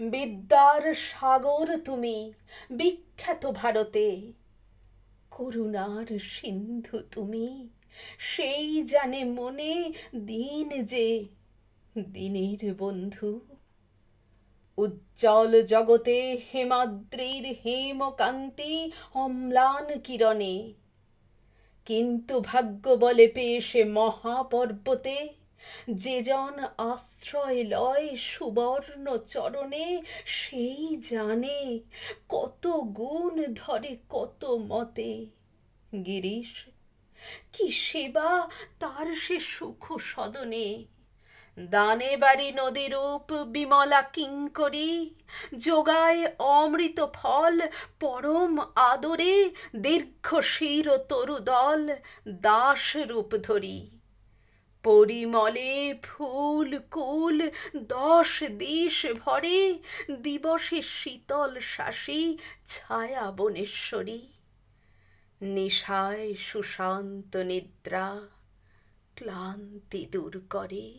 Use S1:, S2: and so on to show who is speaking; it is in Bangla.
S1: বিদ্যার সাগর তুমি, বিখ্যাত ভারতে। করুণার সিন্ধু তুমি, সেই জানে মনে দিন যে দিনের বন্ধু। উজ্জ্বল জগতে হেমাদ্রির হেমকান্তি অম্লান কিরণে, কিন্তু ভাগ্য বলে পেয়ে সে মহাপর্বতে যে জন আশ্রয় লয় সুবর্ণ চরণে, সেই জানে কত গুণ ধরে কত মতে। গিরিশ, কি সেবা তার সে সুখ সদনে? দানে বাড়ি নদীরূপ বিমলা কিঙ্করী, যোগায় অমৃত ফল পরম আদরে, দীর্ঘশির তরুদল দাস রূপ ধরি। পরিমলে ফুল কুল দশ দিশ ভরে, দিবসে শীতল শাসি ছায়া বনেশ্বরী। নিশায় সুশান্ত নিদ্রা, ক্লান্তি দূর করে।